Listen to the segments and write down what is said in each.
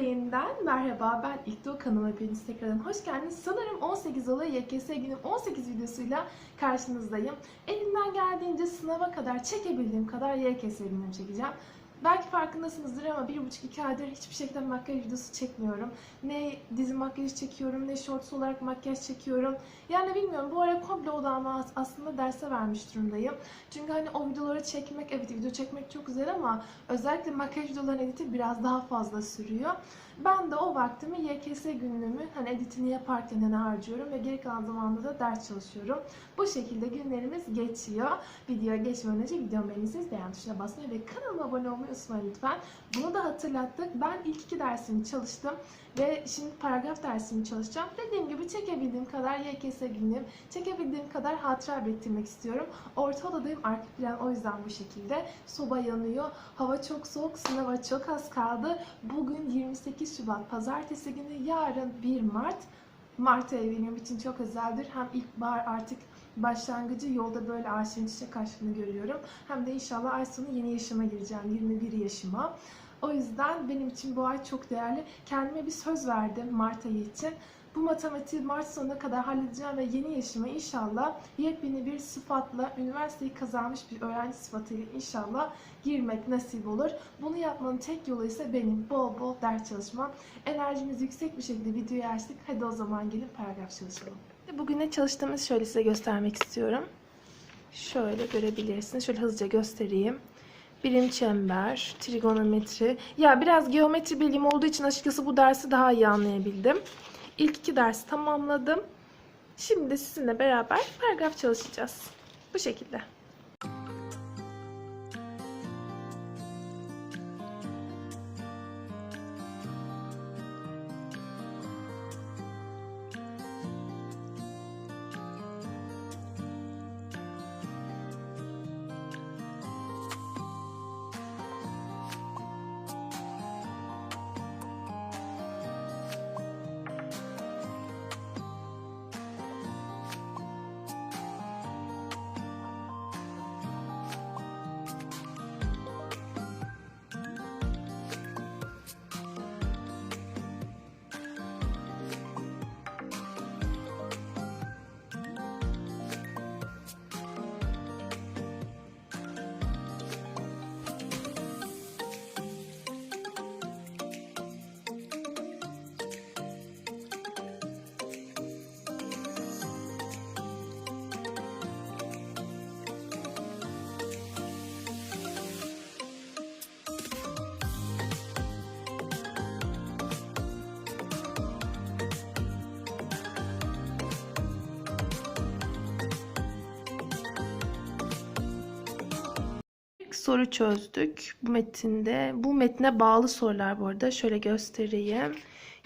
yeniden merhaba. Ben İlkdoğu kanalıma hepiniz tekrardan hoş geldiniz. Sanırım 18 olayı YKS günüm 18 videosuyla karşınızdayım. Elimden geldiğince sınava kadar çekebildiğim kadar YKS günümü çekeceğim. Belki farkındasınızdır ama bir buçuk iki aydır hiçbir şekilde makyaj videosu çekmiyorum. Ne dizi makyajı çekiyorum ne shorts olarak makyaj çekiyorum. Yani bilmiyorum bu ara komple odağımı as- aslında derse vermiş durumdayım. Çünkü hani o videoları çekmek, evet video çekmek çok güzel ama özellikle makyaj videoların editi biraz daha fazla sürüyor. Ben de o vaktimi YKS günlüğümü hani editini yaparken hani harcıyorum ve geri kalan zamanda da ders çalışıyorum. Bu şekilde günlerimiz geçiyor. Videoya geçmeden önce videomu beğenirseniz beğen tuşuna basmayı ve kanalıma abone olmayı unutmayın lütfen. Bunu da hatırlattık. Ben ilk iki dersimi çalıştım ve şimdi paragraf dersimi çalışacağım. Dediğim gibi çekebildiğim kadar YKS günlüğüm, çekebildiğim kadar hatıra biriktirmek istiyorum. Orta odadayım arka plan o yüzden bu şekilde. Soba yanıyor. Hava çok soğuk, sınava çok az kaldı. Bugün 28 Şubat pazartesi günü, yarın 1 Mart. Mart ayı benim için çok özeldir. Hem ilkbahar artık başlangıcı yolda böyle ağaçların çiçek açtığını görüyorum. Hem de inşallah ay sonu yeni yaşıma gireceğim. 21 yaşıma. O yüzden benim için bu ay çok değerli. Kendime bir söz verdim Mart ayı için. Bu matematiği Mart sonuna kadar halledeceğim ve yeni yaşıma inşallah yepyeni bir sıfatla, üniversiteyi kazanmış bir öğrenci sıfatıyla inşallah girmek nasip olur. Bunu yapmanın tek yolu ise benim bol bol ders çalışmam. Enerjimiz yüksek bir şekilde videoyu açtık. Hadi o zaman gelin paragraf çalışalım. Bugün ne çalıştığımızı şöyle size göstermek istiyorum. Şöyle görebilirsiniz. Şöyle hızlıca göstereyim. Birim çember, trigonometri. Ya biraz geometri bilgim olduğu için açıkçası bu dersi daha iyi anlayabildim. İlk iki dersi tamamladım. Şimdi sizinle beraber paragraf çalışacağız. Bu şekilde. Soru çözdük bu metinde. Bu metne bağlı sorular bu arada. Şöyle göstereyim.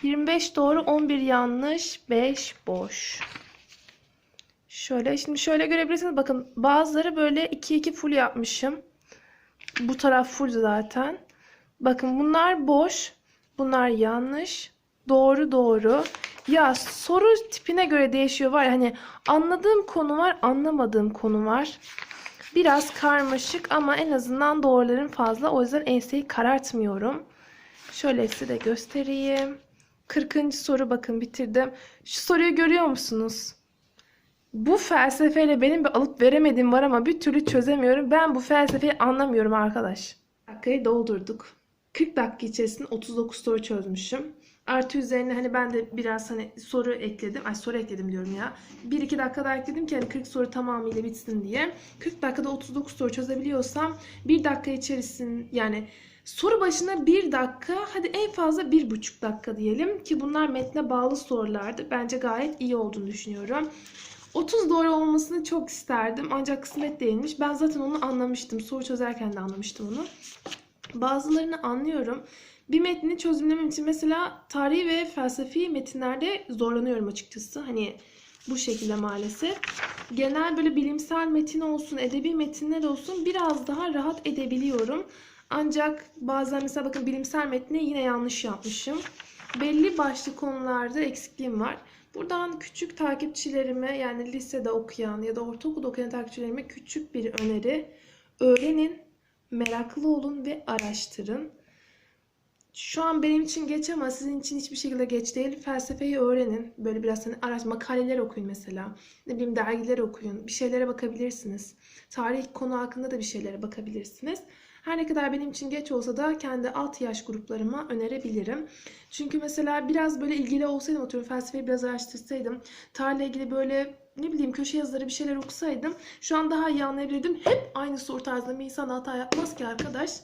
25 doğru, 11 yanlış, 5 boş. Şöyle şimdi şöyle görebilirsiniz. Bakın bazıları böyle 2 2 full yapmışım. Bu taraf full zaten. Bakın bunlar boş. Bunlar yanlış. Doğru doğru. Ya soru tipine göre değişiyor var ya hani anladığım konu var, anlamadığım konu var. Biraz karmaşık ama en azından doğruların fazla. O yüzden enseyi karartmıyorum. Şöyle size de göstereyim. 40. soru bakın bitirdim. Şu soruyu görüyor musunuz? Bu felsefeyle benim bir alıp veremediğim var ama bir türlü çözemiyorum. Ben bu felsefeyi anlamıyorum arkadaş. Dakikayı doldurduk. 40 dakika içerisinde 39 soru çözmüşüm. Artı üzerine hani ben de biraz hani soru ekledim. Ay soru ekledim diyorum ya. 1-2 dakika daha ekledim ki hani 40 soru tamamıyla bitsin diye. 40 dakikada 39 soru çözebiliyorsam 1 dakika içerisinde yani soru başına 1 dakika hadi en fazla 1,5 dakika diyelim ki bunlar metne bağlı sorulardı. Bence gayet iyi olduğunu düşünüyorum. 30 doğru olmasını çok isterdim ancak kısmet değilmiş. Ben zaten onu anlamıştım. Soru çözerken de anlamıştım onu. Bazılarını anlıyorum. Bir metni çözümlemem için mesela tarihi ve felsefi metinlerde zorlanıyorum açıkçası. Hani bu şekilde maalesef. Genel böyle bilimsel metin olsun, edebi metinler olsun biraz daha rahat edebiliyorum. Ancak bazen mesela bakın bilimsel metni yine yanlış yapmışım. Belli başlı konularda eksikliğim var. Buradan küçük takipçilerime yani lisede okuyan ya da ortaokulda okuyan takipçilerime küçük bir öneri. Öğrenin, meraklı olun ve araştırın. Şu an benim için geç ama sizin için hiçbir şekilde geç değil. Felsefeyi öğrenin. Böyle biraz hani araç makaleler okuyun mesela. Ne bileyim dergiler okuyun. Bir şeylere bakabilirsiniz. Tarih konu hakkında da bir şeylere bakabilirsiniz. Her ne kadar benim için geç olsa da kendi alt yaş gruplarıma önerebilirim. Çünkü mesela biraz böyle ilgili olsaydım, oturup felsefeyi biraz araştırsaydım, tarihle ilgili böyle ne bileyim köşe yazıları bir şeyler okusaydım şu an daha iyi anlayabilirdim. Hep aynı soru tarzında bir insan hata yapmaz ki arkadaş.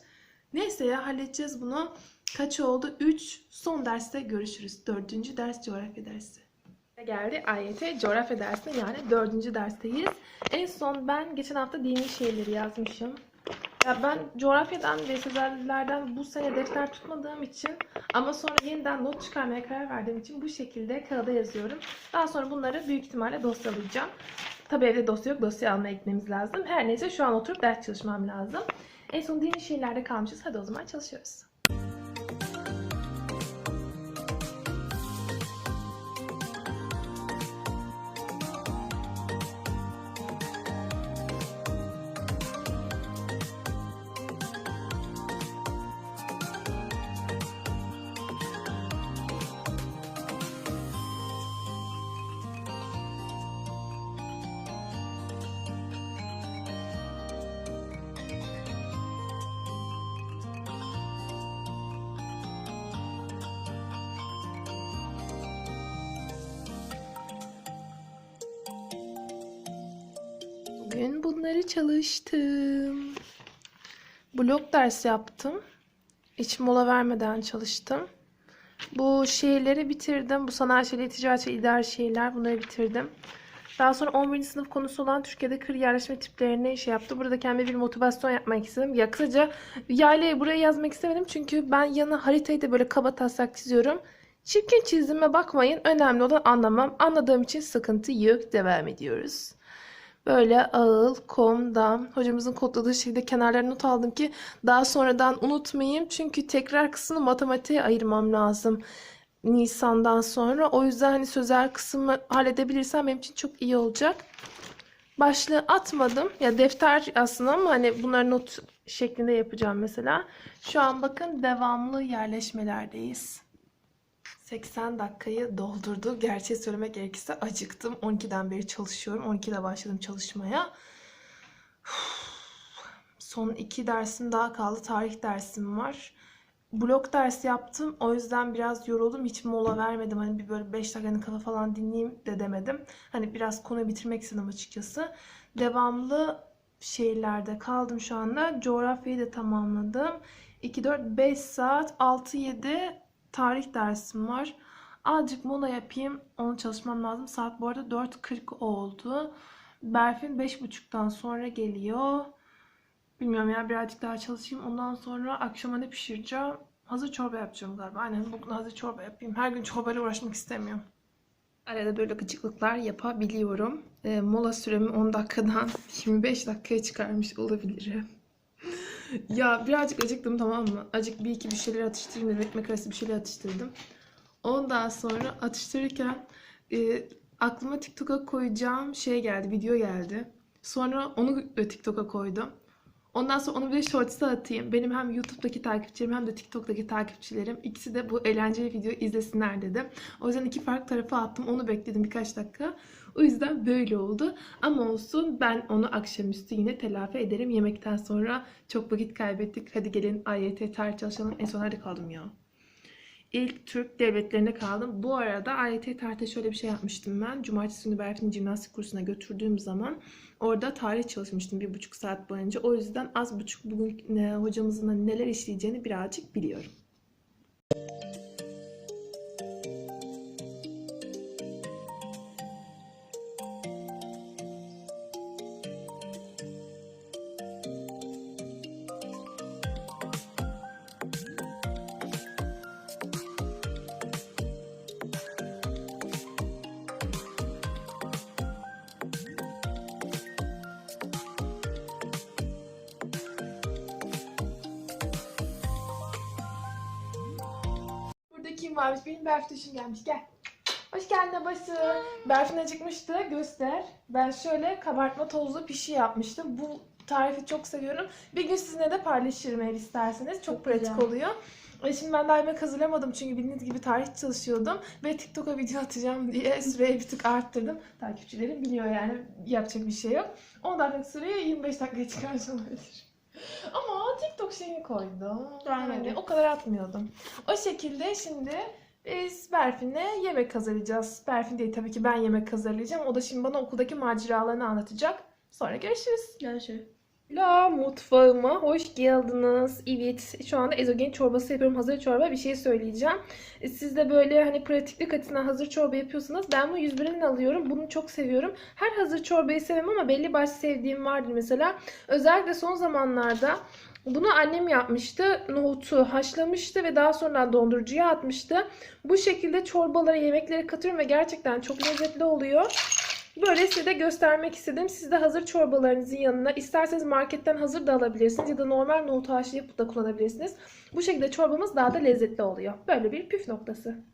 Neyse ya halledeceğiz bunu. Kaç oldu? 3. Son derste görüşürüz. Dördüncü ders coğrafya dersi. Geldi AYT coğrafya dersine yani dördüncü dersteyiz. En son ben geçen hafta dini şeyleri yazmışım. Ya ben coğrafyadan ve sözellerden bu sene defter tutmadığım için ama sonra yeniden not çıkarmaya karar verdiğim için bu şekilde kağıda yazıyorum. Daha sonra bunları büyük ihtimalle dosyalayacağım. Tabii evde dosya yok. Dosya almaya gitmemiz lazım. Her neyse şu an oturup ders çalışmam lazım. En son dini şeylerde kalmışız. Hadi o zaman çalışıyoruz. Bugün bunları çalıştım. Blok dersi yaptım. Hiç mola vermeden çalıştım. Bu şeyleri bitirdim. Bu sanayi şeyleri, ticaret şeyleri, idari şeyler bunları bitirdim. Daha sonra 11. sınıf konusu olan Türkiye'de kır yerleşme tiplerini şey yaptı. Burada kendime bir motivasyon yapmak istedim. Ya kısaca yaylayı buraya yazmak istemedim. Çünkü ben yana haritayı da böyle kaba taslak çiziyorum. Çirkin çizdiğime bakmayın. Önemli olan anlamam. Anladığım için sıkıntı yok. Devam ediyoruz. Böyle ağıl, kom, dam. Hocamızın kodladığı şekilde kenarlarına not aldım ki daha sonradan unutmayayım. Çünkü tekrar kısmını matematiğe ayırmam lazım. Nisan'dan sonra. O yüzden hani sözel kısmı halledebilirsem benim için çok iyi olacak. Başlığı atmadım. Ya defter aslında ama hani bunları not şeklinde yapacağım mesela. Şu an bakın devamlı yerleşmelerdeyiz. 80 dakikayı doldurdu. Gerçeği söylemek gerekirse acıktım. 12'den beri çalışıyorum. 12'de başladım çalışmaya. Son iki dersim daha kaldı. Tarih dersim var. Blok dersi yaptım. O yüzden biraz yoruldum. Hiç mola vermedim. Hani bir böyle 5 dakikanın kafa falan dinleyeyim de demedim. Hani biraz konuyu bitirmek istedim açıkçası. Devamlı şeylerde kaldım şu anda. Coğrafyayı da tamamladım. 2, 4, 5 saat, 6, 7 tarih dersim var. Azıcık mola yapayım. Onu çalışmam lazım. Saat bu arada 4.40 oldu. Berfin 5.30'dan sonra geliyor. Bilmiyorum ya birazcık daha çalışayım. Ondan sonra akşama ne pişireceğim? Hazır çorba yapacağım galiba. Aynen bugün hazır çorba yapayım. Her gün çorbayla uğraşmak istemiyorum. Arada böyle gıcıklıklar yapabiliyorum. E, mola süremi 10 dakikadan 25 dakikaya çıkarmış olabilirim. ya birazcık acıktım tamam mı? Acık bir iki bir şeyler atıştırayım dedim. Ekmek arası bir şeyler atıştırdım. Ondan sonra atıştırırken e, aklıma TikTok'a koyacağım şey geldi, video geldi. Sonra onu da TikTok'a koydum. Ondan sonra onu bir de shorts'a atayım. Benim hem YouTube'daki takipçilerim hem de TikTok'taki takipçilerim ikisi de bu eğlenceli videoyu izlesinler dedim. O yüzden iki farklı tarafa attım. Onu bekledim birkaç dakika. O yüzden böyle oldu. Ama olsun ben onu akşamüstü yine telafi ederim. Yemekten sonra çok vakit kaybettik. Hadi gelin AYT tarih çalışalım. En son nerede kaldım ya? İlk Türk devletlerine kaldım. Bu arada AYT tarihte şöyle bir şey yapmıştım ben. Cumartesi günü Berfin'i jimnastik kursuna götürdüğüm zaman orada tarih çalışmıştım bir buçuk saat boyunca. O yüzden az buçuk bugün e, hocamızın neler işleyeceğini birazcık biliyorum. Kim varmış? Benim Berfin gelmiş. Gel. Hoş geldin babası. Berfin acıkmıştı. Göster. Ben şöyle kabartma tozlu pişi yapmıştım. Bu tarifi çok seviyorum. Bir gün sizinle de paylaşırım eğer isterseniz. Çok, Çok pratik güzel. oluyor. E şimdi ben daha yemek hazırlamadım çünkü bildiğiniz gibi tarih çalışıyordum ve TikTok'a video atacağım diye süreyi bir tık arttırdım. Takipçilerim biliyor yani yapacak bir şey yok. 10 dakika süreyi 25 dakikaya çıkarmış olabilir. Ama TikTok şeyini koydum. Yani o kadar atmıyordum. O şekilde şimdi biz Berfin'le yemek hazırlayacağız. Berfin değil tabii ki ben yemek hazırlayacağım. O da şimdi bana okuldaki maceralarını anlatacak. Sonra görüşürüz. Görüşürüz. La mutfağıma hoş geldiniz. Evet, şu anda ezogelin çorbası yapıyorum. Hazır çorba bir şey söyleyeceğim. E, Siz de böyle hani pratiklik açısından hazır çorba yapıyorsanız ben bunu 101'den alıyorum. Bunu çok seviyorum. Her hazır çorbayı sevmem ama belli başlı sevdiğim vardır mesela. Özellikle son zamanlarda bunu annem yapmıştı. Nohutu haşlamıştı ve daha sonra dondurucuya atmıştı. Bu şekilde çorbalara, yemeklere katıyorum ve gerçekten çok lezzetli oluyor. Böyle size de göstermek istedim. Siz de hazır çorbalarınızın yanına isterseniz marketten hazır da alabilirsiniz ya da normal nohutu haşlayıp da kullanabilirsiniz. Bu şekilde çorbamız daha da lezzetli oluyor. Böyle bir püf noktası.